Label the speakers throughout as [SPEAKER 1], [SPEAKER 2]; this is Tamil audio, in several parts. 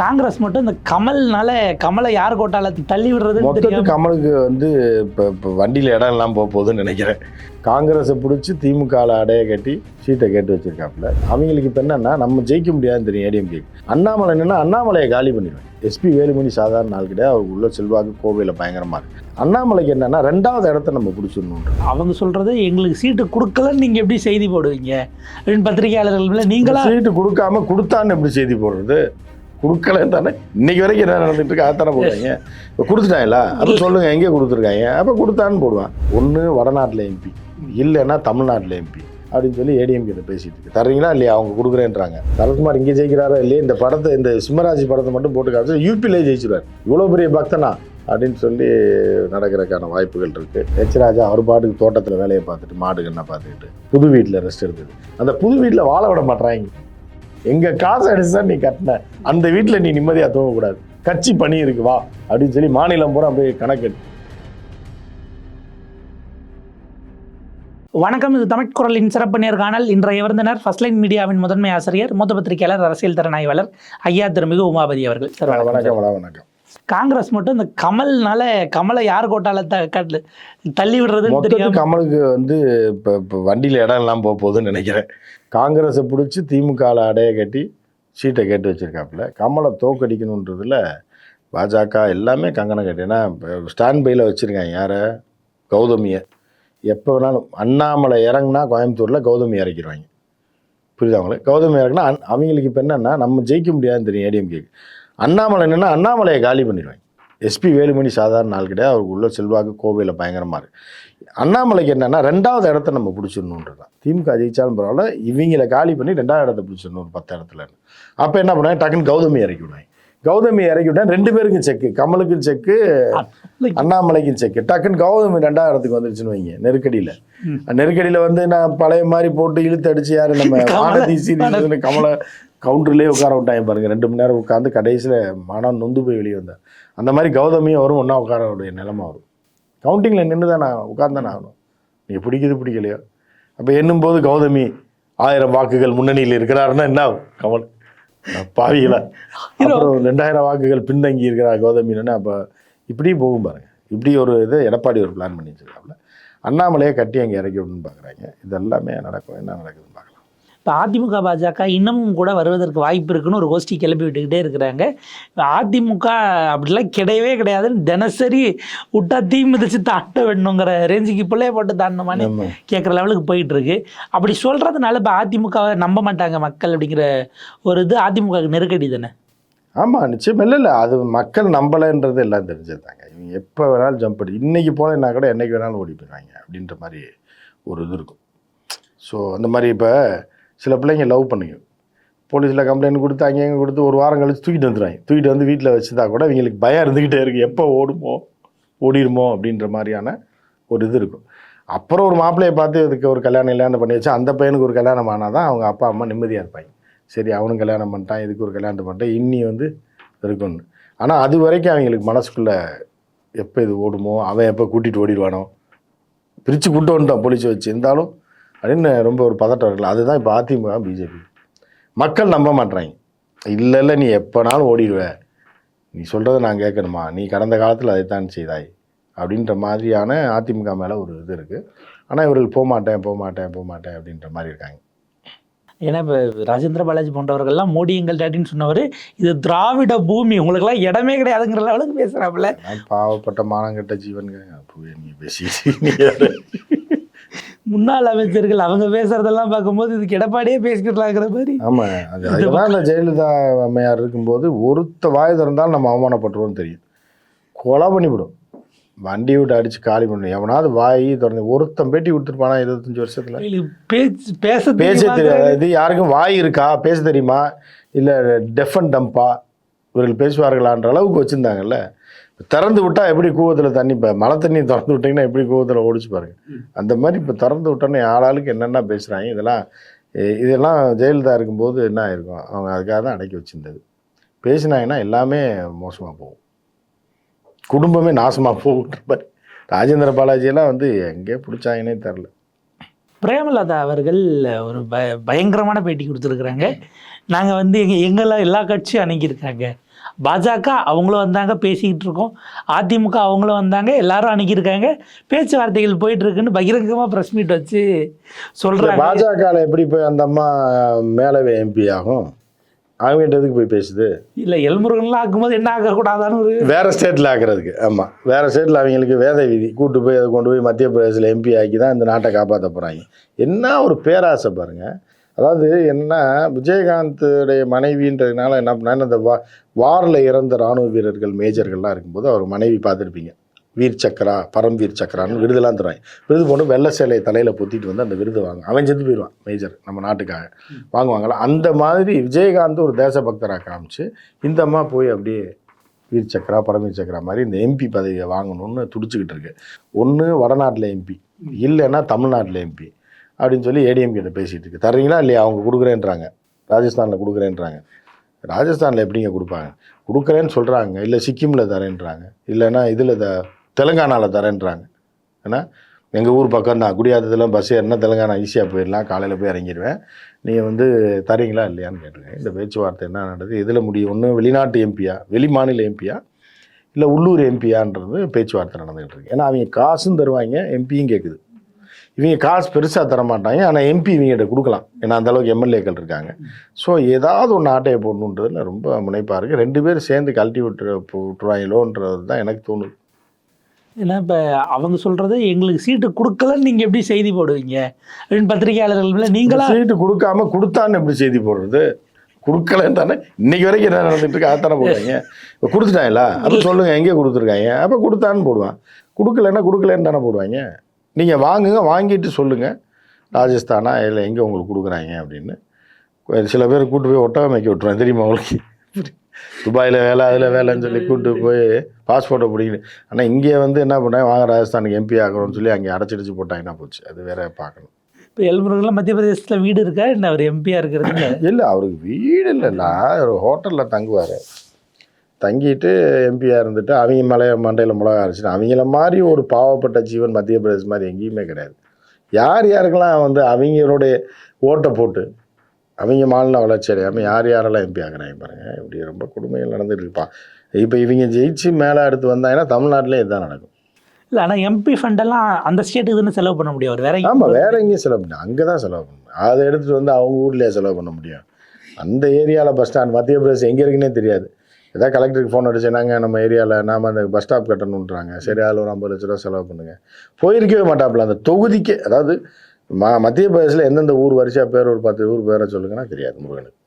[SPEAKER 1] காங்கிரஸ் மட்டும் இந்த கமல்னால கமலை யார் கோட்டால தள்ளி தெரியாம
[SPEAKER 2] கமலுக்கு வந்து இப்போ இப்போ வண்டியில் இடம் எல்லாம் போக போகுதுன்னு நினைக்கிறேன். காங்கிரஸை பிடிச்சி திமுகவில் அடைய கட்டி சீட்டை கேட்டு வச்சிருக்காப்புல. அவங்களுக்கு இப்போ என்னன்னா நம்ம ஜெயிக்க முடியாதுன்னு தெரியும் ஏடிஎம்கே அண்ணாமலை என்னன்னா அண்ணாமலையை காலி பண்ணிடுவேன் எஸ்பி வேலுமணி சாதாரண நாள் கிடையாது. அவருக்கு உள்ள செல்வாக்கு கோவையில் பயங்கரமாக இருக்கு. அண்ணாமலைக்கு என்னன்னா ரெண்டாவது இடத்த நம்ம பிடிச்சிடணும்
[SPEAKER 1] அவங்க சொல்றது எங்களுக்கு சீட்டு கொடுக்கலன்னு நீங்க எப்படி செய்தி போடுவீங்க? அப்படின்னு பத்திரிகையாளர்கள் நீங்களா?
[SPEAKER 2] சீட்டு கொடுக்காம கொடுத்தான்னு எப்படி செய்தி போடுறது? கொடுக்கலன்னு தானே இன்னைக்கு வரைக்கும் என்ன நடந்துட்டு இருக்கு அதானே போடுறாங்க. இப்போ கொடுத்துட்டாங்களா? அப்போ சொல்லுங்க எங்கே கொடுத்துருக்காங்க? அப்போ கொடுத்தான்னு போடுவான். ஒன்று வடநாட்டில் எம்பி இல்லைன்னா தமிழ்நாட்டில் எம்பி அப்படின்னு சொல்லி ஏடிஎம் கிட்ட பேசிட்டு இருக்கு. தர்றீங்களா? இல்லையா? அவங்க கொடுக்குறேன்றாங்க. சரத்குமார் இங்கே ஜெயிக்கிறாரா? இல்லையா? இந்த படத்தை இந்த சிம்மராஜ் படத்தை மட்டும் போட்டு காமிச்சு யூபிலே ஜெயிச்சிருவார். இவ்வளோ பெரிய பக்தனா? அப்படின்னு சொல்லி நடக்கிறதுக்கான வாய்ப்புகள் இருக்கு. எச் ராஜா அவர் பாட்டுக்கு தோட்டத்தில் வேலையை பார்த்துட்டு மாடுகள்னா பார்த்துக்கிட்டு புது வீட்டில் ரெஸ்ட் எடுத்துட்டு அந்த புது வீட்டில் வாழ விட மாட்றாங்க எங்க காசு அடிச்சு தான் நீ கட்டின. அந்த வீட்டில் நீ நிம்மதியாக தூங்கக்கூடாது. கட்சி பணி இருக்கு வா அப்படின்னு சொல்லி மாநிலம் பூரா அப்படியே கணக்கு
[SPEAKER 1] வணக்கம் இது தமிழ் குரலின் சிறப்பு நேர்காணல். இன்றைய விருந்தினர் ஃபர்ஸ்ட் லைன் மீடியாவின் முதன்மை ஆசிரியர் மூத்த பத்திரிகையாளர் அரசியல் திறனாய்வாளர் ஐயா திருமிகு உமாபதி அவர்கள். சார் வணக்கம்
[SPEAKER 2] வணக்கம்.
[SPEAKER 1] காங்கிரஸ் மட்டும் இந்த கமல்னால கமலை யார் கோட்டால தள்ளி விடுறதுன்னு தெரியாம
[SPEAKER 2] கமலுக்கு வந்து இப்போ இப்போ வண்டியில் இடம் எல்லாம் போக போகுதுன்னு நினைக்கிறேன். காங்கிரஸை பிடிச்சி திமுகவில் அடைய கட்டி சீட்டை கேட்டு வச்சிருக்காப்புல. கமலை தோக்கடிக்கணுன்றதுல பாஜக எல்லாமே கங்கணம் கட்டி ஏன்னா ஸ்டாண்ட் பையில் வச்சுருக்காங்க யாரை? கௌதமியை. எப்போ வேணாலும் அண்ணாமலை இறங்குனா கோயம்புத்தூரில் கௌதமி இறக்கிடுவாங்க. புரியுதா உங்களுக்கு? கௌதமி இறக்குனா அவங்களுக்கு இப்போ என்னன்னா நம்ம ஜெயிக்க முடியாதுன்னு தெரியும் ஏடிஎம்கேக்கு அண்ணாமலை என்னன்னா அண்ணாமலையை காலி பண்ணிடுவாங்க. எஸ்பி வேலுமணி சாதாரண நாள் கிடையாது. அவருக்கு உள்ள செல்வாக்கு கோவையில் பயங்கரமாக இருக்கு. அண்ணாமலைக்கு என்னன்னா ரெண்டாவது இடத்த நம்ம பிடிச்சிடணுன்றது தான் திமுக ஜெயிச்சாலும் பரவாயில்ல இவங்கள காலி பண்ணி ரெண்டாவது இடத்த பிடிச்சிடணும் ஒரு பத்து இடத்துல அப்போ என்ன பண்ணுவாங்க? டக்குன்னு கௌதமி இறக்கி விடுவாங்க. கௌதமி இறக்கி விட்டா ரெண்டு பேருக்கும் செக்கு கமலுக்கும் செக்கு அண்ணாமலைக்கும் செக்கு. டக்குன்னு கௌதமி ரெண்டாவது இடத்துக்கு வந்துருச்சுன்னு வைங்க நெருக்கடியில். நெருக்கடியில் வந்து நான் பழைய மாதிரி போட்டு இழுத்து அடிச்சு யாரு நம்ம வானதி சீரியஸ்னு கமலை கவுண்டர்லேயே உட்கார விட்டாங்க பாருங்க. ரெண்டு மணி நேரம் உட்காந்து கடைசியில் மனம் நொந்து போய் வெளியே வந்தார் அந்த மாதிரி கௌதமியும் வரும் ஒன்றா உட்கார உடைய நிலைமை வரும் கவுண்டிங்கில் நின்று தான் நான் உட்கார்ந்து தானே ஆகணும். நீங்கள் பிடிக்குது பிடிக்கலையோ? அப்போ எண்ணும்போது கௌதமி ஆயிரம் வாக்குகள் முன்னணியில் இருக்கிறாருன்னா என்ன ஆகும்? கமல் பாவிகளா? அப்புறம் ரெண்டாயிரம் வாக்குகள் பின்தங்கி இருக்கிறார் கௌதமின்னு அப்போ இப்படி போகும் பாருங்க. இப்படி ஒரு இது எடப்பாடி ஒரு பிளான் பண்ணி வச்சிருக்காப்புல அண்ணாமலையை கட்டி அங்கே இறக்கி விடணும்னு பார்க்குறாங்க இது எல்லாமே நடக்கும். என்ன நடக்குதுன்னு பார்க்கலாம்
[SPEAKER 1] இப்போ அதிமுக பாஜக இன்னமும் கூட வருவதற்கு வாய்ப்பு இருக்குன்னு ஒரு கோஷ்டி கிளப்பி விட்டுக்கிட்டே இருக்கிறாங்க. அதிமுக அப்படிலாம் கிடையவே கிடையாதுன்னு தினசரி விட்டா தீ மிதிச்சு தாண்ட வேணுங்கிற ரேஞ்சுக்கு பிள்ளைய போட்டு தாண்டமான்னு
[SPEAKER 2] நம்ம
[SPEAKER 1] கேட்குற லெவலுக்கு போயிட்டு இருக்கு அப்படி சொல்றதுனால இப்போ அதிமுகவை நம்ப மாட்டாங்க மக்கள் அப்படிங்கிற ஒரு இது அதிமுக நெருக்கடி தானே?
[SPEAKER 2] ஆமாம் நிச்சயம். இல்லை இல்லை அது மக்கள் நம்பலைன்றது எல்லாம் தெரிஞ்சதுதாங்க இவங்க எப்போ வேணாலும் ஜம்ப் பண்ணி இன்னைக்கு போனேன்னா கூட என்னைக்கு வேணாலும் ஓடி போயிடுவாங்க அப்படின்ற மாதிரி ஒரு இது இருக்கும். ஸோ அந்த மாதிரி இப்போ சில பிள்ளைங்க லவ் பண்ணுங்க போலீஸில் கம்ப்ளைண்ட் கொடுத்து அங்கே அங்கே கொடுத்து ஒரு வாரம் கழித்து தூக்கிட்டு வந்துடுவாங்க தூக்கிட்டு வந்து வீட்டில் வச்சுதா கூட இவங்களுக்கு பயம் இருந்துக்கிட்டே இருக்குது எப்போ ஓடுமோ ஓடிடுமோ அப்படின்ற மாதிரியான ஒரு இது இருக்கும். அப்புறம் ஒரு மாப்பிள்ளையை பார்த்து இதுக்கு ஒரு கல்யாணம் கல்யாணம் பண்ணி வச்சு அந்த பையனுக்கு ஒரு கல்யாணம் ஆனால் தான் அவங்க அப்பா அம்மா நிம்மதியாக இருப்பாங்க. சரி அவனும் கல்யாணம் பண்ணிட்டான் இதுக்கு ஒரு கல்யாணம் பண்ணிட்டான் இன்னி வந்து இருக்கும்னு. ஆனால் அது வரைக்கும் அவங்களுக்கு மனசுக்குள்ளே எப்போ இது ஓடுமோ அவன் எப்போ கூட்டிகிட்டு ஓடிடுவானோ பிரித்து கூட்டு வந்துட்டான் போலீஸை வச்சு. இருந்தாலும் அப்படின்னு ரொம்ப ஒரு பதட்டம் இருக்குல்ல. அதுதான் இப்போ அதிமுக பிஜேபி. மக்கள் நம்ப மாட்றாங்க. இல்லை இல்லை நீ எப்போனாலும் ஓடிடுவ. நீ சொல்கிறத நான் கேட்கணுமா நீ கடந்த காலத்தில் அதைத்தான் செய்தாய். அப்படின்ற மாதிரியான அதிமுக மேலே ஒரு இது இருக்குது ஆனால் இவர்கள் போக மாட்டேன் போக மாட்டேன் போக மாட்டேன் அப்படின்ற மாதிரி இருக்காங்க.
[SPEAKER 1] ஏன்னா இப்போ ராஜேந்திர பாலாஜி போன்றவர்கள்லாம் மோடி எங்கள் டாடின்னு சொன்னவர் இது திராவிட பூமி உங்களுக்கெல்லாம் இடமே கிடையாதுங்கிற லெவலுக்கு பேசுகிறாப்புல
[SPEAKER 2] பாவப்பட்ட மானங்கெட்ட ஜீவன்க நீ யாரு?
[SPEAKER 1] முன்னாள் அமைச்சர்கள் அவங்க பேசுறதெல்லாம் பார்க்கும்போது இதுக்கு எடப்பாடியே பேசிக்கலாங்கிற மாதிரி.
[SPEAKER 2] ஆமா அது அதெல்லாம் இந்த ஜெயலலிதா அம்மையார் இருக்கும்போது ஒருத்த வாய் திறந்தாலும் நம்ம அவமானப்பட்டுருவோம்னு தெரியும். கொலை பண்ணிவிடும். வண்டி விட்டு அடிச்சு காலி பண்ணணும். எவனாவது வாய் திறந்து ஒருத்தன் பேட்டி கொடுத்துருப்பானா இருபத்தஞ்சு வருஷத்துல?
[SPEAKER 1] பேச்சு பேச
[SPEAKER 2] பேச? தெரியாது. இது யாருக்கும் வாய் இருக்கா? பேச தெரியுமா? இல்லை டெஃப் அண்ட் டம்பா இவர்கள் பேசுவார்களான்ற அளவுக்கு வச்சுருந்தாங்கல்ல? திறந்து விட்டா எப்படி கூவத்தில் தண்ணி இப்போ மழை தண்ணி திறந்து விட்டிங்கன்னா எப்படி கூவத்தில் ஓடிச்சு பாருங்க. அந்த மாதிரி இப்போ திறந்து விட்டோன்னே ஆளாளுக்கு என்னென்ன பேசுகிறாங்க இதெல்லாம் இதெல்லாம் ஜெயலலிதா இருக்கும்போது என்ன ஆயிருக்கும்? அவங்க அதுக்காக தான் அடக்கி வச்சிருந்தது. பேசினாங்கன்னா எல்லாமே மோசமாக போகும். குடும்பமே நாசமாக போகுன்ற மாதிரி. ராஜேந்திர பாலாஜியெல்லாம் வந்து எங்கே பிடிச்சாங்கன்னே தெரில
[SPEAKER 1] பிரேமலதா அவர்கள் ஒரு ப பயங்கரமான பேட்டி கொடுத்துருக்குறாங்க. நாங்கள் வந்து எங்கள் எங்கெல்லாம் எல்லா கட்சியும் அணுகியிருக்காங்க. பாஜக அவங்களும் வந்தாங்க பேசிக்கிட்டு இருக்கோம். அதிமுக அவங்களும் வந்தாங்க எல்லாரும் அணுகியிருக்காங்க. பேச்சுவார்த்தைகள் போயிட்டு இருக்குன்னு பகிரங்கமாக ப்ரெஸ் மீட் வச்சு சொல்கிறாங்க
[SPEAKER 2] பாஜகவில் எப்படி போய் அந்த அம்மா மேலவே எம்பி ஆகும்? அவங்ககிட்ட எதுக்கு போய் பேசுது?
[SPEAKER 1] இல்லை எல்முருகன்லாம் ஆக்கும்போது என்ன ஆகக்கூடாதான்னு ஒரு
[SPEAKER 2] வேற ஸ்டேட்டில் ஆக்குறதுக்கு ஆமாம் வேற ஸ்டேட்டில் அவங்களுக்கு வேத விதி. கூட்டு போய் அதை கொண்டு போய் மத்திய பிரதேசில் எம்பி ஆக்கி தான் இந்த நாட்டை காப்பாற்ற போகிறாங்க என்ன ஒரு பேராசை பாருங்க. அதாவது என்ன விஜயகாந்துடைய மனைவின்றதுனால என்ன பண்ணான்னு அந்த வா வாரில் இறந்த ராணுவ வீரர்கள் மேஜர்கள்லாம் இருக்கும்போது அவர் மனைவி பார்த்துருப்பீங்க. வீர் சக்கரா பரம் வீர் சக்கரான்னு விருதுலாம் தருவாங்க. விருது போட்டு வெள்ளை சேலையை தலையில் பொத்திட்டு வந்து அந்த விருது வாங்க அவன் செத்து போயிடுவான் மேஜர் நம்ம நாட்டுக்காக. வாங்குவாங்களா அந்த மாதிரி விஜயகாந்த் ஒரு தேசபக்தராக காமிச்சு இந்த அம்மா போய் அப்படியே வீர் சக்கரா பரமீர் சக்கரா மாதிரி இந்த எம்பி பதவியை வாங்கணும்னு துடிச்சுக்கிட்டு இருக்கு. ஒன்று வடநாட்டில் எம்பி இல்லைன்னா தமிழ்நாட்டில் எம்பி அப்படின்னு சொல்லி ஏடிஎம் கிட்ட பேசிகிட்டு இருக்கு. தர்றீங்களா இல்லையா? அவங்க கொடுக்குறேன்றாங்க. ராஜஸ்தானில் கொடுக்குறேன்றாங்க. ராஜஸ்தானில் எப்படிங்க கொடுப்பாங்க? கொடுக்குறேன்னு சொல்கிறாங்க இல்லை சிக்கிமில் தரேன்றாங்க. இல்லைன்னா இதில் த தெலுங்கானாவில் தரேன்றாங்க. ஏன்னா எங்கள் ஊர் பக்கம் தான். குடியாத்தத்தில் பஸ் ஏறினா தெலுங்கானா ஈஸியாக போயிடலாம். காலையில் போய் இறங்கிடுவேன். நீங்கள் வந்து தரீங்களா இல்லையான்னு கேட்டுருங்க. இந்த பேச்சுவார்த்தை என்ன நடந்தது இதில் முடியும்? ஒன்று வெளிநாட்டு எம்பியா வெளி மாநில எம்பியா இல்லை உள்ளூர் எம்பியான்றது பேச்சுவார்த்தை நடந்துகிட்டு இருக்கு. ஏன்னா அவங்க காசும் தருவாங்க எம்பியும் கேட்குது இவங்க காசு பெருசாக தர மாட்டாங்க ஆனால் எம்பி இவங்ககிட்ட கொடுக்கலாம். ஏன்னா அந்த அளவுக்கு எம்எல்ஏக்கள் இருக்காங்க. ஸோ ஏதாவது ஒன்று ஆட்டையை போடணுன்றதுல ரொம்ப முனைப்பாக இருக்குது ரெண்டு பேரும் சேர்ந்து கழட்டி விட்டு விட்டுருவாங்களோன்றது தான் எனக்கு தோணுது.
[SPEAKER 1] ஏன்னா இப்போ அவங்க சொல்கிறது எங்களுக்கு சீட்டு கொடுக்கலன்னு நீங்கள் எப்படி செய்தி போடுவீங்க? அப்படின்னு பத்திரிகையாளர்கள் நீங்களா
[SPEAKER 2] சீட்டு கொடுக்காம கொடுத்தான்னு எப்படி செய்தி போடுறது? கொடுக்கலன்னு தானே இன்னைக்கு வரைக்கும் என்ன நடந்துட்டு இருக்கு? அதானே போடுவாங்க இப்போ கொடுத்துட்டாங்களா? அப்போ சொல்லுங்க எங்கே கொடுத்துருக்காங்க? அப்போ கொடுத்தான்னு போடுவான். கொடுக்கலன்னா கொடுக்கலன்னு தானே போடுவாங்க. நீங்கள் வாங்குங்க வாங்கிட்டு சொல்லுங்க. ராஜஸ்தானா இல்லை எங்கே உங்களுக்கு கொடுக்குறாங்க அப்படின்னு. சில பேர் கூட்டு போய் ஒட்டகம் வைக்க விட்டுருவேன். தெரியுமா உங்களுக்கு? துபாயில் வேலை அதில் வேலைன்னு சொல்லி கூட்டு போய் பாஸ்போர்ட்டை பிடிக்கணும் ஆனால் இங்கே வந்து என்ன பண்ணாங்க வாங்க ராஜஸ்தானுக்கு எம்பி ஆகணும்னு சொல்லி அங்கே அடைச்சிடிச்சு போட்டாங்கன்னா போச்சு? அது வேற பார்க்கணும்.
[SPEAKER 1] இப்போ எல்முருகன்லாம் மத்திய பிரதேசத்தில் வீடு இருக்கா? என்ன அவர் எம்பியாக இருக்கிறதுல
[SPEAKER 2] இல்லை? அவருக்கு வீடு இல்லைல்ல ஒரு ஹோட்டலில் தங்குவார். தங்கிட்டு எம்பியாக இருந்துட்டு அவங்க மலைய மண்டையில் மிளகா அரைச்சிட்டு அவங்கள மாதிரி ஒரு பாவப்பட்ட ஜீவன் மத்திய பிரதேசம் மாதிரி எங்கேயுமே கிடையாது. யார் யாருக்கெல்லாம் வந்து அவங்களுடைய ஓட்டை போட்டு அவங்க மாநில வளர்ச்சி அடையாமல் யார் யாரெல்லாம் எம்பி ஆகுறாங்க பாருங்கள் இப்படி ரொம்ப கொடுமைகள் நடந்துட்டு இருப்பான் இப்போ இவங்க ஜெயிச்சு மேலே அடுத்து வந்தாங்கன்னா தமிழ்நாட்டிலே இதுதான் நடக்கும்.
[SPEAKER 1] இல்லை ஆனால் எம்பி ஃபண்டெல்லாம் அந்த ஸ்டேட்டுக்கு தானே செலவு பண்ண அவர் வேற
[SPEAKER 2] ஆமாம் வேற எங்கேயும் செலவு பண்ண அங்கே தான் செலவு பண்ணணும் அதை எடுத்துகிட்டு வந்து அவங்க ஊர்லேயே செலவு பண்ண முடியும். அந்த ஏரியாவில் பஸ் ஸ்டாண்ட் மத்திய பிரதேசம் எங்கே இருக்குன்னே தெரியாது. ஏதாவது கலெக்டருக்கு ஃபோன் அடிச்சேனாங்க நம்ம ஏரியாவில் நாம அந்த பஸ் ஸ்டாப் கட்டணுன்றாங்க சரி அதில் ஒரு ஐம்பது லட்ச ரூபா செலவு பண்ணுங்க. போயிருக்கவே மாட்டாப்புல அந்த தொகுதிக்கு. அதாவது ம மத்திய பிரதேசில் எந்தெந்த ஊர் வரிசையா பேர் ஒரு பத்து ஊர் பேரை சொல்லுங்கன்னா தெரியாது முருகனுக்கு.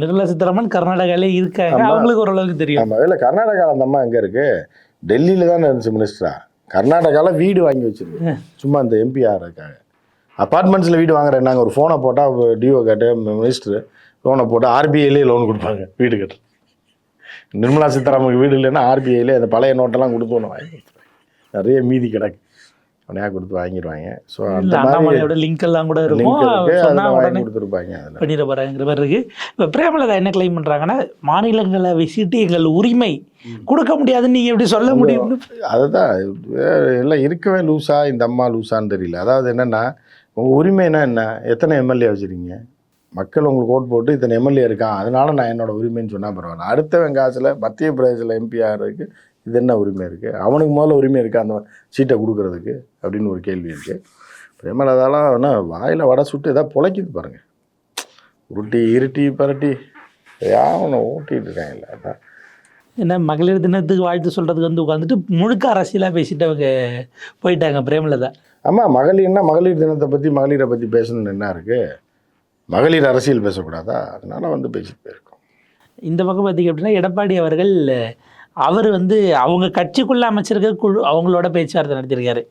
[SPEAKER 1] நிர்மலா சீதாராமன் கர்நாடகாலே இருக்காங்க. அவங்களுக்கு ஓரளவுக்கு தெரியும்.
[SPEAKER 2] ஆமாம் இல்லை கர்நாடகாவில் அந்த அம்மா எங்கே இருக்கு? டெல்லியில் தானே இருந்துச்சு மினிஸ்டரா கர்நாடகாவில் வீடு வாங்கி வச்சிருக்கு. சும்மா இந்த எம்பிஆர் இருக்காங்க. அப்பார்ட்மெண்ட்ஸில் வீடு வாங்குறேன் நாங்கள் ஒரு ஃபோனை போட்டால் டிஓ கேட்டு மினிஸ்டர் லோனை போட்டு ஆர்பிஐலே லோன் கொடுப்பாங்க. வீடு கட்டு நிர்மலா சீதாராமனுக்கு வீடு இல்லைன்னா ஆர்பிஐலே அந்த பழைய நோட்டெல்லாம் கொடுத்து ஒன்று வாங்கி நிறைய மீதி கிடக்கு. உடனே கொடுத்து வாங்கிடுவாங்க. ஸோ அந்த மாதிரி
[SPEAKER 1] அண்ணாமலையோட லிங்க் எல்லாம் கூட இருக்கும். உடனே
[SPEAKER 2] கொடுத்துருப்பாங்க
[SPEAKER 1] பண்ணிட போறாங்கிற மாதிரி இருக்கு. இப்போ பிரேமலதா என்ன கிளைம் பண்றாங்கன்னா மாநிலங்களவை சீட்டு எங்கள் உரிமை கொடுக்க முடியாதுன்னு நீங்க எப்படி சொல்ல முடியும்னு
[SPEAKER 2] அதுதான். எல்லாம் இருக்கவே லூஸா இந்த அம்மா லூஸான்னு தெரியல. அதாவது என்னென்னா உரிமைனா என்ன? எத்தனை எம்எல்ஏ வச்சுருக்கீங்க? மக்கள் உங்களுக்கு ஓட் போட்டு இத்தனை எம்எல்ஏ இருக்கான் அதனால நான் என்னோட உரிமைன்னு சொன்னால் பரவாயில்ல. அடுத்தவன் காசில் மத்திய பிரதேசில் எம்பி ஆகிறதுக்கு இது என்ன உரிமை இருக்குது அவனுக்கு முதல்ல உரிமை இருக்குது அந்த சீட்டை கொடுக்கறதுக்கு? அப்படின்னு ஒரு கேள்வி இருக்குது பிரேமலதாலாம் என்ன வாயில் வடை சுட்டு ஏதாவது பொழைக்குது பாருங்கள் உருட்டி இருட்டி பரட்டி. யாவனை ஓட்டிகிட்டு இருக்காங்கல்ல அதான்.
[SPEAKER 1] என்ன மகளிர் தினத்துக்கு வாழ்த்து சொல்றதுக்கு வந்து உட்காந்துட்டு முழுக்க அரசியலா பேசிட்டு அவங்க போயிட்டாங்க பிரேமலதா.
[SPEAKER 2] ஆமாம் மகளிர்னா மகளிர் தினத்தை பற்றி மகளிரை பற்றி பேசணும்னு என்ன இருக்குது மகளிர் அரசியல் பேசக்கூடாதா? அதனால வந்து பேசிட்டு போயிருக்கோம்.
[SPEAKER 1] இந்த பக்கம் பார்த்தீங்க அப்படின்னா எடப்பாடி அவர்கள் அவர் வந்து அவங்க கட்சிக்குள்ள அமைச்சிருக்க குழு அவங்களோட பேச்சுவார்த்தை நடத்தியிருக்காரு.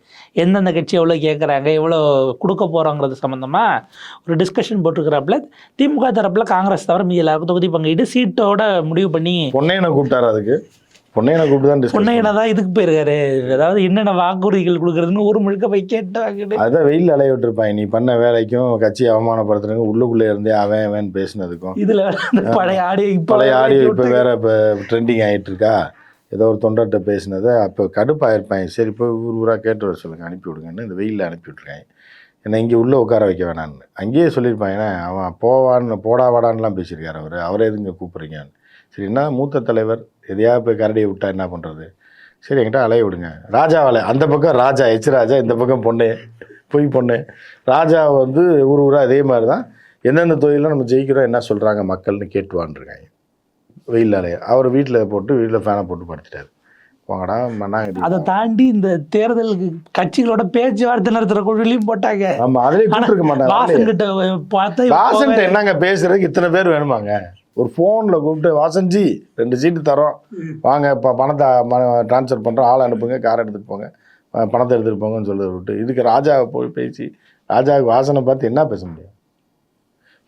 [SPEAKER 1] எந்தெந்த கட்சி எவ்வளோ கேட்குறாங்க எவ்வளோ கொடுக்க போகிறோங்கிறது சம்மந்தமாக ஒரு டிஸ்கஷன் போட்டிருக்கிறாப்புல. திமுக தரப்புல காங்கிரஸ் தவிர மீதி எல்லாருக்கும் தொகுதி பங்கிட்டு சீட்டோட முடிவு பண்ணி
[SPEAKER 2] பொன்னையனை கூப்பிட்டாரு அதுக்கு. பொன்னையனை கூப்பிட்டு தான்
[SPEAKER 1] பொன்னையனை தான் இதுக்கு போயிருக்காரு. அதாவது என்னென்ன வாக்குறுதிகள் கொடுக்குறதுன்னு ஊர் முழுக்க போய் கேட்டு வாங்கிட்டு.
[SPEAKER 2] அதான் வெயில் அலைய விட்டுருப்பாங்க. நீ பண்ண வேலைக்கும் கட்சியை அவமானப்படுத்துறதுக்கும் உள்ளுக்குள்ளே இருந்தே அவன் அவன் பேசினதுக்கும்.
[SPEAKER 1] இதுல பழைய ஆடியோ இப்போ
[SPEAKER 2] பழைய ஆடியோ இப்போ வேற இப்போ ட்ரெண்டிங் ஆகிட்டு இருக்கா ஏதோ ஒரு தொண்டர்கிட்ட பேசினதை அப்போ கடுப்பாயிருப்பாங்க. சரி போய் ஊர் ஊராக கேட்டு வர சொல்லுங்க. அனுப்பி விடுங்கன்னு இந்த வெயிலில் அனுப்பி விட்ருக்காங்க என்னை இங்கே உள்ளே உட்கார வைக்க வேணான்னு அங்கேயே சொல்லியிருப்பான் ஏன்னா அவன் போவான்னு போடா வாடான்லாம் பேசியிருக்காரு அவர். அவரை எதுங்க கூப்பிட்றீங்கன்னு. சரி என்ன மூத்த தலைவர்? எதையாவது போய் கரடியை விட்டா என்ன பண்ணுறது சரி என்கிட்ட அலைய விடுங்க. ராஜா அலை அந்த பக்கம் ராஜா எச் ராஜா இந்த பக்கம் பொண்ணு பொய் பொண்ணு. ராஜா வந்து ஊர் ஊரா அதே மாதிரி தான் எந்தெந்த தொழிலில் நம்ம ஜெயிக்கிறோம் என்ன சொல்கிறாங்க மக்கள்னு கேட்டுவான்ருக்காங்க வெயில் அலைய அவர் வீட்டில் போட்டு வீட்டில் ஃபேனை போட்டு படுத்துட்டாரு. போங்கடா
[SPEAKER 1] அதை தாண்டி இந்த தேர்தலுக்கு கட்சிகளோட பேச்சுவார்த்தை நடத்துற குழுலையும் போட்டாங்க.
[SPEAKER 2] ஆமா அதுலேயே கூப்பிட்டுருக்க மாட்டாங்க.
[SPEAKER 1] கிட்ட பார்த்தா
[SPEAKER 2] வாசன்ட்ட என்னங்க பேசுறதுக்கு இத்தனை பேர் வேணுமாங்க? ஒரு ஃபோனில் கூப்பிட்டு வாசன்ஜி ரெண்டு சீட்டு தரோம். வாங்க இப்போ பணத்தை ட்ரான்ஸ்ஃபர் பண்ணுறோம் ஆள் அனுப்புங்க கார் எடுத்துகிட்டு போங்க. பணத்தை எடுத்துகிட்டு போங்கன்னு சொல்லுறது விட்டு இதுக்கு ராஜாவை போய் பேசி ராஜாவுக்கு வாசனை பார்த்து என்ன பேச முடியும்?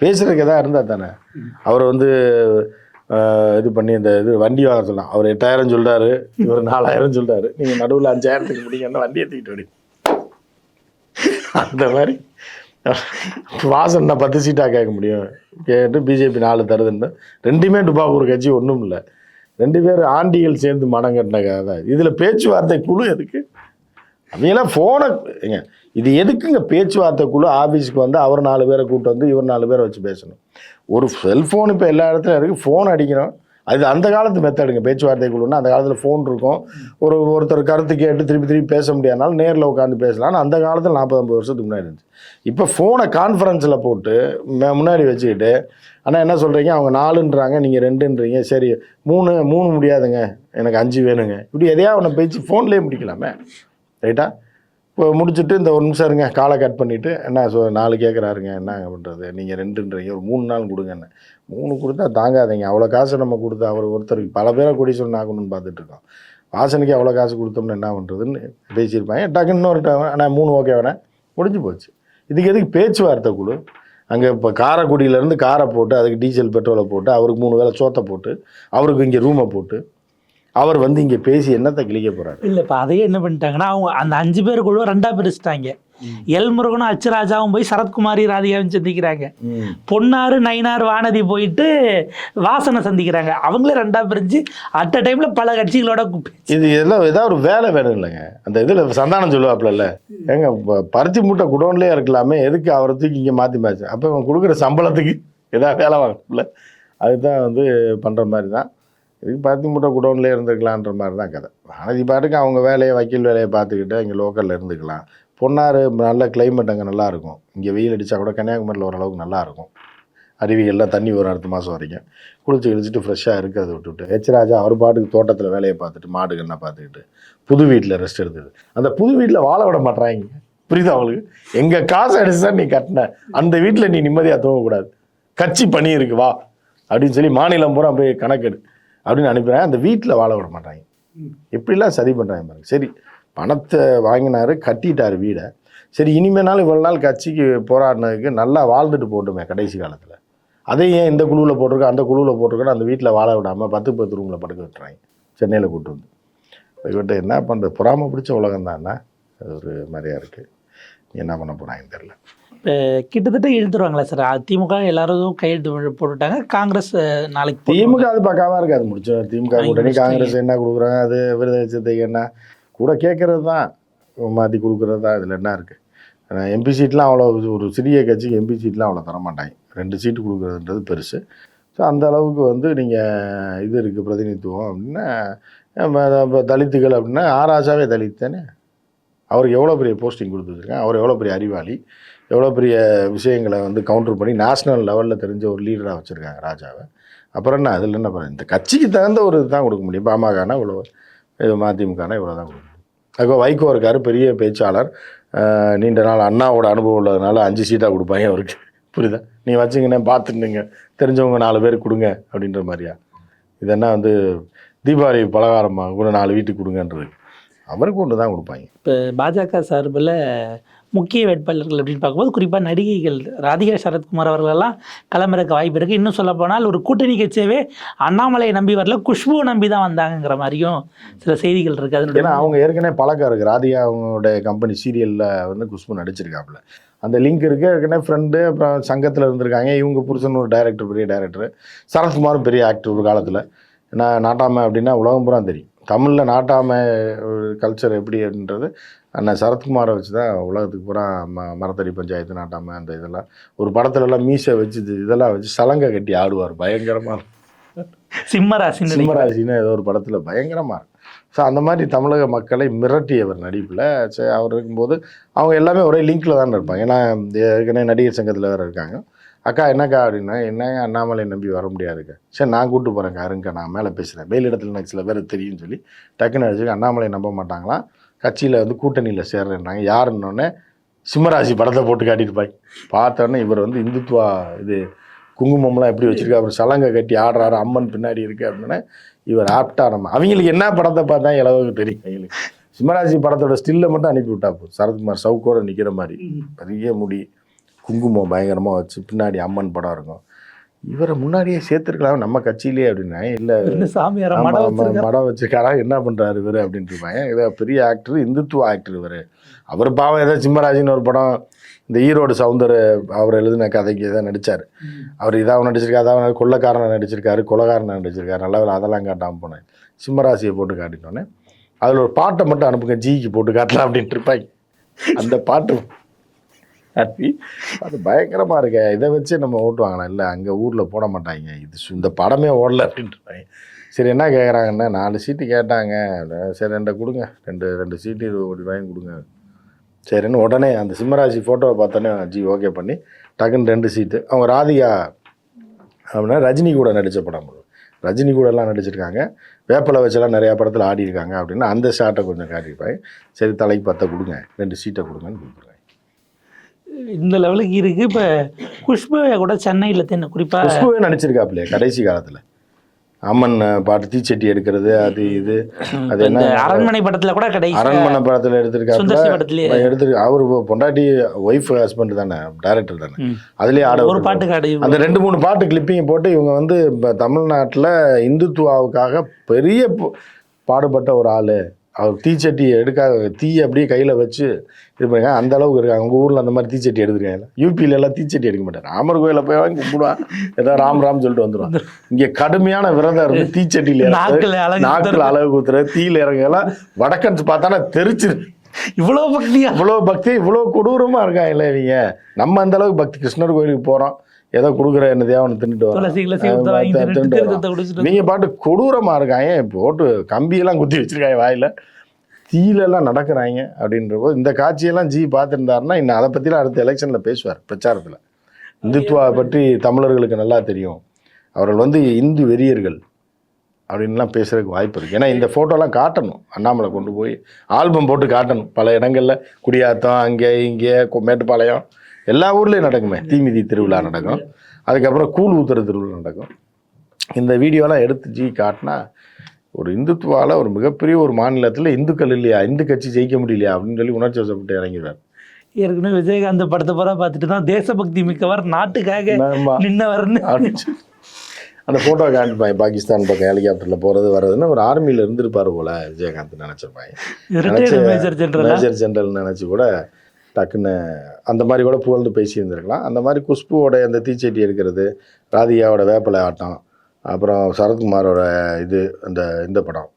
[SPEAKER 2] பேசுறதுக்கு எதாவது இருந்தால் தானே. அவர் வந்து இது பண்ணி இந்த இது வண்டி வாங்க சொல்லலாம் அவர் எட்டாயிரம் சொல்றாரு இவர் நாலாயிரம் சொல்றாரு. நீங்கள் நடுவில் அஞ்சாயிரத்துக்கு முடியுங்கன்னா வண்டி வடி அந்த மாதிரி வாசன் நான் பத்து சீட்டாக கேட்க முடியும். கேட்டு பிஜேபி நாலு தருதுன்னு. ரெண்டுமே டுபாக்கூர் கட்சி ஒன்றும் இல்லை. ரெண்டு பேர் ஆண்டிகள் சேர்ந்து மனம் கட்டின கதை தான் இதில் பேச்சுவார்த்தை குழு எதுக்கு? அவங்களாம் ஃபோனை ஏங்க இது எதுக்குங்க பேச்சுவார்த்தை குழு? ஆஃபீஸுக்கு வந்து அவர் நாலு பேரை கூப்பிட்டு வந்து இவர் நாலு பேரை வச்சு பேசணும். ஒரு செல்ஃபோன் இப்போ எல்லா இடத்துலையும் இருக்குது ஃபோன் அடிக்கிறோம். அது அந்த காலத்து மெத்தடுங்க பேச்சுவார்த்தை குழுன்னா அந்த காலத்தில் ஃபோன் இருக்கும். ஒரு ஒருத்தர் கருத்து கேட்டு திருப்பி திருப்பி பேச முடியாதனால நேரில் உட்காந்து பேசலாம்னு அந்த காலத்தில் நாற்பது ஐம்பது வருஷத்துக்கு முன்னாடி இருந்துச்சு. இப்போ ஃபோனை கான்ஃபரன்ஸில் போட்டு முன்னாடி வச்சுக்கிட்டு ஆனால் என்ன சொல்கிறீங்க அவங்க நாலுன்றாங்க நீங்கள் ரெண்டுன்றீங்க. சரி மூணு மூணு முடியாதுங்க. எனக்கு அஞ்சு வேணுங்க. இப்படி எதையா ஒன்று பேச்சு ஃபோன்லேயே முடிக்கலாமே. ரைட்டா முடிச்சுட்டு இந்த ஒரு நிமிஷம் இருங்க காலை கட் பண்ணிவிட்டு என்ன சொ நாலு கேட்குறாருங்க என்ன பண்ணுறது நீங்கள் ரெண்டுன்றீங்க ஒரு மூணு நாள் கொடுங்கன்னு. மூணு கொடுத்தா தாங்காதீங்க அவ்வளோ காசு நம்ம கொடுத்தா அவர் ஒருத்தருக்கு பல பேரை கொடி சொல்லி ஆகணும்னு பார்த்துட்ருக்கோம். வாசனுக்கு அவ்வளோ காசு கொடுத்தோம்னா என்ன பண்ணுறதுன்னு பேசியிருப்பாங்க டக்குன்னு ஒரு ஆனால் மூணு ஓகே வேணா முடிஞ்சு போச்சு. இதுக்கு எதுக்கு பேச்சுவார்த்தை குழு? அங்கே இப்போ காரைக்குடியிலேருந்து காரை போட்டு அதுக்கு டீசல் பெட்ரோலை போட்டு அவருக்கு மூணு வேளை சோத்தை போட்டு அவருக்கு இங்கே ரூமை போட்டு அவர் வந்து இங்கே பேசி என்னத்தை கிழிக்க போகிறாரு
[SPEAKER 1] இல்ல இப்ப அதையே என்ன பண்ணிட்டாங்கன்னா அவங்க அந்த அஞ்சு பேர் குழு ரெண்டா பிரிச்சுட்டாங்க எல்முருகனும் அச்சுராஜாவும் போய் சரத்குமாரி ராதிகாவும் சந்திக்கிறாங்க. பொன்னாறு நயினார் வானதி போயிட்டு வாசனை சந்திக்கிறாங்க. அவங்களே ரெண்டா பிரிஞ்சு அட் அ டைம்ல பல கட்சிகளோட
[SPEAKER 2] இது எல்லாம் ஏதாவது ஒரு வேலை வேணும் இல்லைங்க? அந்த இதில் சந்தானம் சொல்லுவாப்புல ஏங்க பருத்தி மூட்டை குடோன்லேயே இருக்கலாமே. எதுக்கு அவரை தூக்கி இங்கே மாற்றி மாச்சு அப்போ இவன் கொடுக்குற சம்பளத்துக்கு ஏதாவது வேலை வாங்கல அதுதான் வந்து பண்ணுற மாதிரி தான் இதுக்கு பருத்தி மூட்டை குடோன்லேயே இருந்துக்கலான்ற மாதிரி தான் கதை வானதி பாட்டுக்கு அவங்க வேலையை வக்கீல் வேலையை பார்த்துக்கிட்டு இங்கே லோக்கலில் இருந்துக்கலாம். பொன்னாறு நல்ல கிளைமேட் அங்கே நல்லா இருக்கும் இங்கே வெயில் அடித்தா கூட கன்னியாகுமரியில் ஓரளவுக்கு நல்லா இருக்கும் அருவிகள்லாம் தண்ணி வரும் அடுத்த மாதம் வரைக்கும். குளிச்சு கிழிச்சிட்டு ஃப்ரெஷ்ஷாக இருக்கிறத விட்டுவிட்டு ஹெச் ராஜா அவர் பாட்டுக்கு தோட்டத்தில் வேலையை பார்த்துட்டு மாடு பார்த்துக்கிட்டு புது வீட்டில் ரெஸ்ட் எடுத்தது அந்த புது வீட்டில் வாழ விட மாட்டாங்க புரியுதா அவளுக்கு எங்கள் காசு அடிச்சு தான் நீ கட்டின. அந்த வீட்டில் நீ நிம்மதியாக தூங்கக்கூடாது. கட்சி பணி இருக்கு வா. அப்படின்னு சொல்லி மாநிலம் பூரா போய் கணக்கெடு. அப்படின்னு அனுப்புகிறேன் அந்த வீட்டில் வாழ விட மாட்டாங்க. எப்படிலாம் சரி பண்ணுறாங்க பாருங்க. சரி பணத்தை வாங்கினாரு கட்டிட்டார் வீடை. சரி இனிமேனாலும் இவ்வளோ நாள் கட்சிக்கு போராடினதுக்கு நல்லா வாழ்ந்துட்டு போட்டுமே கடைசி காலத்தில். அதையும் ஏன் இந்த குழுவில் போட்டிருக்கோம் அந்த குழுவில் போட்டிருக்கோன்னு அந்த வீட்டில் வாழ விடாமல் பத்து பத்து ரூமில் படுக்க விட்டுறாங்க. சென்னையில் கூட்டு வந்து. இவர்கிட்ட என்ன பண்ணுறது பொறாமல் பிடிச்ச உலகம் தானே அது ஒரு மாதிரியாக இருக்குது என்ன பண்ண போகிறாங்கன்னு தெரில
[SPEAKER 1] இப்ப கிட்டத்தட்ட இழுத்துருவாங்களா சார். திமுக எல்லாரும் கையெழுத்து போட்டுட்டாங்க. காங்கிரஸ் நாளைக்கு.
[SPEAKER 2] திமுக அது பக்காவாக இருக்குது முடிச்சு. திமுக கூட்டணி. காங்கிரஸ் என்ன கொடுக்குறாங்க அது விருதத்துக்கு என்ன? கூட கேட்கறது தான். மாற்றி கொடுக்குறது தான். இதில் என்ன இருக்குது எம்பி சீட்லாம் அவ்வளோ ஒரு சிறிய கட்சிக்கு எம்பி சீட்லாம் அவ்வளோ தர மாட்டாங்க ரெண்டு சீட்டு கொடுக்குறதுன்றது பெருசு. ஸோ அந்த அளவுக்கு வந்து நீங்கள் இது இருக்குது பிரதிநிதித்துவம் அப்படின்னா இப்ப தலித்துகள் அப்படின்னா ஆராசாவே தலித் தானே? அவருக்கு எவ்வளோ பெரிய போஸ்டிங் கொடுத்துருக்கேன் அவர் எவ்வளோ பெரிய அறிவாளி எவ்வளோ பெரிய விஷயங்களை வந்து கவுண்டர் பண்ணி நேஷ்னல் லெவலில் தெரிஞ்ச ஒரு லீடராக வச்சுருக்காங்க ராஜாவை. அப்புறம் என்ன அதில் என்ன பண்ண இந்த கட்சிக்கு தகுந்த ஒரு இதுதான் கொடுக்க முடியும். பாமகனா இவ்வளோ இது மதிமுகனா இவ்வளோ தான் கொடுக்க முடியும். அதுக்கு வைகோ இருக்கார் பெரிய பேச்சாளர். நீண்ட நாள் அண்ணாவோட அனுபவம் உள்ளதுனால அஞ்சு சீட்டாக கொடுப்பாங்க அவருக்கு. புரியுதா? நீ வச்சுங்கண்ணே பார்த்துட்டுங்க தெரிஞ்சவங்க நாலு பேர் கொடுங்க அப்படின்ற மாதிரியா? இதெல்லாம் வந்து தீபாவளி பலகாரமாக கூட நாலு வீட்டுக்கு கொடுங்கன்றது. அவருக்கு ஒன்று தான் கொடுப்பாங்க.
[SPEAKER 1] இப்போ பாஜக சார்பில் முக்கிய வேட்பாளர்கள் அப்படின்னு பார்க்கும்போது குறிப்பாக நடிகைகள் ராதிகா சரத்குமார் அவர்களெல்லாம் களமிறக்க வாய்ப்பு இருக்குது இன்னும் சொல்ல போனால் ஒரு கூட்டணி கட்சியவே அண்ணாமலையை நம்பி வரல குஷ்புவை நம்பி தான் வந்தாங்கங்கிற மாதிரியும் சில செய்திகள் இருக்குது அதனுடைய
[SPEAKER 2] அவங்க ஏற்கனவே பழக்கம் இருக்குது ராதிகா அவங்களோட கம்பெனி சீரியலில் வந்து குஷ்பு நடிச்சிருக்காப்புல. அந்த லிங்க் இருக்கு. ஏற்கனவே ஃப்ரெண்டு அப்புறம் சங்கத்தில் இருந்திருக்காங்க. இவங்க புருஷன் ஒரு டைரக்டர் பெரிய டைரக்டர் சரத்குமாரும் பெரிய ஆக்டர் ஒரு காலத்தில். நான் நாட்டாமை அப்படின்னா உலகம் பூரா தெரியும். தமிழில் நாட்டாமை கல்ச்சர் எப்படின்றது அண்ணன் சரத்குமாரை வச்சு தான் உலகத்துக்கு பூரா ம மரத்தடி பஞ்சாயத்து நாட்டாமை அந்த இதெல்லாம். ஒரு படத்துல எல்லாம் மீசை வச்சு இது- இதெல்லாம் வச்சு சலங்கை கட்டி ஆடுவார் பயங்கரமாக
[SPEAKER 1] சிம்ம ராசி
[SPEAKER 2] சிம்மராசின்னு ஏதோ ஒரு படத்தில் பயங்கரமாக இருக்கும். ஸோ அந்த மாதிரி தமிழக மக்களை மிரட்டியவர் நடிப்பில் சரி அவர் இருக்கும்போது அவங்க எல்லாமே ஒரே லிங்க்கில் தான் இருப்பாங்க. ஏன்னா ஏற்கனவே நடிகர் சங்கத்தில் வேறு இருக்காங்க. அக்கா என்னக்கா அப்படின்னா என்னங்க அண்ணாமலை நம்பி வர முடியாதுக்கா. சரி நான் கூப்பிட்டு போகிறேன்க்கா இருங்க நான் மேலே பேசுகிறேன் மேல் இடத்துல எனக்கு சில பேர் தெரியும்னு சொல்லி டக்குன்னு அடிச்சு அண்ணாமலை நம்ப மாட்டாங்களாம் கட்சியில் வந்து கூட்டணியில் சேர்றேன்றாங்க. யாருன்னொன்னே சிம்மராசி படத்தை போட்டு காட்டியிருப்பாங்க பார்த்தோன்னே இவர் வந்து இந்துத்துவா இது குங்குமம்லாம் எப்படி வச்சிருக்கா அப்புறம் சலங்கை கட்டி ஆடுறாரு அம்மன் பின்னாடி இருக்கு அப்படின்னா இவர் ஆப்டா நம்ம. அவங்களுக்கு என்ன படத்தை பார்த்தா இளவுக்கு தெரியும் அவங்களுக்கு சிம்மராசி படத்தோட ஸ்டில்லை மட்டும் அனுப்பி விட்டா போதும். சரத்குமார் சவுக்கோட நிற்கிற மாதிரி. பெரிய முடி. குங்குமம் பயங்கரமாக வச்சு பின்னாடி அம்மன் படம் இருக்கும். இவரை முன்னாடியே சேர்த்துருக்கலாம் நம்ம கட்சியிலே அப்படின்னா இல்லை
[SPEAKER 1] சாமியார மடம் வச்சிருக்காரு?
[SPEAKER 2] என்ன பண்றாரு இவரு அப்படின்ட்டு இருப்பாங்க இதை பெரிய ஆக்டர் இந்துத்துவ ஆக்டர் இவரு. அவர் பாவம் ஏதோ சிம்மராஜின்னு ஒரு படம் இந்த ஈரோடு சவுந்தர் அவர் எழுதின கதைக்கு ஏதோ நடிச்சார். அவர் இதாக நடிச்சிருக்காரு அதாவது கொள்ளக்காரனை நடிச்சிருக்காரு கொலகாரனை நடிச்சிருக்காரு. நல்ல அதெல்லாம் காட்டாமல் போனேன் சிம்மராசியை போட்டு காட்டினோன்னே அதில் ஒரு பாட்டை மட்டும் அனுப்புங்க ஜிக்கு போட்டு காட்டலாம் அப்படின்ட்டு இருப்பாங்க. அந்த பாட்டு ஹாப்பி. அது பயங்கரமாக இருக்க. இதை வச்சு நம்ம ஓட்டு வாங்கலாம். இல்லை அங்கே ஊரில் போட மாட்டாங்க. இது இந்த படமே ஓடல அப்படின்ட்டு சரி என்ன கேட்குறாங்கன்னா நாலு சீட்டு கேட்டாங்க. சரி ரெண்டை கொடுங்க. ரெண்டு ரெண்டு சீட்டு ஒரு வாங்கி கொடுங்க. சரின்னு உடனே அந்த சிம்மராசி ஃபோட்டோவை பார்த்தோன்னே ஜி ஓகே பண்ணி டக்குன்னு ரெண்டு சீட்டு. அவங்க ராதிகா அப்படின்னா ரஜினி கூட நடித்த படம். ரஜினி கூட எல்லாம் நடிச்சிருக்காங்க. வேப்பலை வச்செல்லாம் நிறையா படத்தில் ஆடி இருக்காங்க அப்படின்னா அந்த ஷார்ட்டை கொஞ்சம் காட்டியிருப்பாங்க. சரி தலைக்கு பத்தை கொடுங்க. ரெண்டு சீட்டை கொடுங்கன்னு கொடுத்துருவாங்க
[SPEAKER 1] இந்த லெவலுக்கு இருக்கு. இப்ப குஷ்புவை கூட சென்னையில தென்ன குறிப்பா
[SPEAKER 2] குஷ்புவே நடிச்சிருக்காப்லையே கடைசி காலத்தில். அம்மன் பாட்டு தீச்சட்டி எடுக்கிறது அது இது அது என்ன?
[SPEAKER 1] அரண்மனை படத்துல கூட கடைசி
[SPEAKER 2] அரண்மனை படத்தில்
[SPEAKER 1] படத்துலயே.
[SPEAKER 2] எடுத்து அவர் பொண்டாட்டி ஒய்ஃப் ஹஸ்பண்ட் தானே டைரக்டர் தானே. அதுலேயே ஆட
[SPEAKER 1] ஒரு. பாட்டு
[SPEAKER 2] அந்த ரெண்டு மூணு பாட்டு கிளிப்பிங் போட்டு இவங்க வந்து தமிழ்நாட்டில் இந்துத்துவாவுக்காக பெரிய பாடுபட்ட ஒரு ஆள். அவர் தீச்சட்டி எடுக்காத தீ அப்படியே கையில் வச்சு இது பண்ணுங்க அந்த அளவுக்கு இருக்காங்க. உங்கள் ஊரில் அந்த மாதிரி தீச்சட்டி எடுத்துருக்காங்க யூபியில எல்லாம் தீச்சட்டி எடுக்க மாட்டாங்க ராமர் கோயிலில் போய் வாங்கி கும்பிடுவான். ஏதோ ராம் ராம் சொல்லிட்டு வந்துடுவான் இங்கே கடுமையான விரதம் இருந்து தீச்சட்டியில்
[SPEAKER 1] நாக்குல அழகு
[SPEAKER 2] குத்துறது. தீயில இறங்கலாம் வடக்கன்ஸ் பார்த்தானா தெரிச்சிரு.
[SPEAKER 1] இவ்வளவு பக்தியா?
[SPEAKER 2] இவ்வளோ பக்தி இவ்வளோ கொடூரமாக இருக்காங்க இல்லை இவங்க. நம்ம அந்த அளவுக்கு பக்தி. கிருஷ்ணர் கோயிலுக்கு போகிறோம் ஏதோ கொடுக்குற என்ன தேவனை தின்னுட்டு வரோம்
[SPEAKER 1] துளசி கிளசி ஊத்த வாங்கி
[SPEAKER 2] தின்னுட்டு
[SPEAKER 1] தின்னுட்டு
[SPEAKER 2] வரோம்.
[SPEAKER 1] திருத்தத்தை குடிச்சிட்டு
[SPEAKER 2] நீங்க பாட்டு கொடூரமா இருக்காங்க. போட்டு கம்பியெல்லாம் குத்தி வச்சிருக்காங்க வாயில. தீயிலெல்லாம் நடக்கிறாங்க அப்படின்றப்போ இந்த காட்சியெல்லாம் ஜி பார்த்துருந்தாருன்னா இன்னும் அதை பற்றிலாம் அடுத்த எலெக்ஷனில் பேசுவார் பிரச்சாரத்தில். இந்துத்துவா பற்றி தமிழர்களுக்கு நல்லா தெரியும். அவர்கள் வந்து இந்து வெறியர்கள் அப்படின்லாம் பேசுறதுக்கு வாய்ப்பு இருக்குது ஏன்னா இந்த ஃபோட்டோலாம் காட்டணும். அண்ணாமலை கொண்டு போய் ஆல்பம் போட்டு காட்டணும். பல இடங்களில் குடியாத்தம் அங்கே இங்கே மேட்டுப்பாளையம் எல்லா ஊர்லேயும் நடக்குமே. தீமிதி திருவிழா நடக்கும். அதுக்கப்புறம் கூழ் ஊத்துற திருவிழா நடக்கும். இந்த வீடியோலாம் எடுத்து ஜி காட்டினா ஒரு இந்துத்துவால ஒரு மிகப்பெரிய ஒரு மாநிலத்தில் இந்துக்கள் இல்லையா இந்து கட்சி ஜெயிக்க முடியலையா அப்படின்னு சொல்லி உணர்ச்சி வசப்பட்டு இறங்கிறார்
[SPEAKER 1] ஏற்கனவே விஜயகாந்த் படத்தை பூரா பார்த்துட்டு தான் தேசபக்தி மிக்கவர் நாட்டுக்காக. நின்னவர்னு.
[SPEAKER 2] அந்த ஃபோட்டோ காமிப்பாங்க பாகிஸ்தான் பக்கம் ஹெலிகாப்டரில் போகிறது வர்றதுன்னு ஒரு ஆர்மியில் இருந்திருப்பார் போல Vijayakanth நினச்சிருப்பாங்க
[SPEAKER 1] retired major general
[SPEAKER 2] major general நினச்சி கூட டக்குன்னு அந்த மாதிரி கூட புகழ்ந்து பேசியிருந்திருக்கலாம். அந்த மாதிரி குஷ்புவோட அந்த தீச்சட்டி எடுக்கிறது ராதிகாவோட வேப்பலை ஆட்டம் அப்புறம் சரத்குமாரோட இது அந்த இந்த படம்.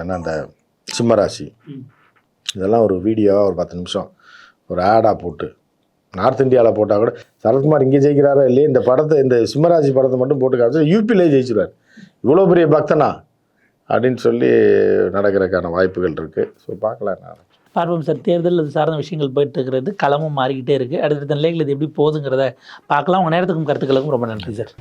[SPEAKER 2] என்ன அந்த சிம்மராசி. இதெல்லாம் ஒரு வீடியோவாக ஒரு பத்து நிமிஷம். ஒரு ஆடாக போட்டு. நார்த் இந்தியாவில் போட்டால் கூட சரத்குமார் இங்கே ஜெயிக்கிறாரோ இல்லையே? இந்த படத்தை இந்த சிம்மராசி படத்தை மட்டும் போட்டு காமிச்சா யூபிலே ஜெயிச்சிருவார். இவ்வளோ பெரிய பக்தனா? அப்படின்னு சொல்லி நடக்கிறதுக்கான வாய்ப்புகள் இருக்குது ஸோ பார்க்கலாம் நான்
[SPEAKER 1] பார்ப்போம் சார். தேர்தல் அது சார்ந்த விஷயங்கள் போயிட்டு இருக்கிறது களமும் மாறிக்கிட்டே இருக்குது அடுத்தடுத்த நிலைகள் இது எப்படி போகுதுங்கிறத பார்க்கலாம். உங்கள் நேரத்துக்கும் கருத்துக்களுக்கும் ரொம்ப நன்றி சார்.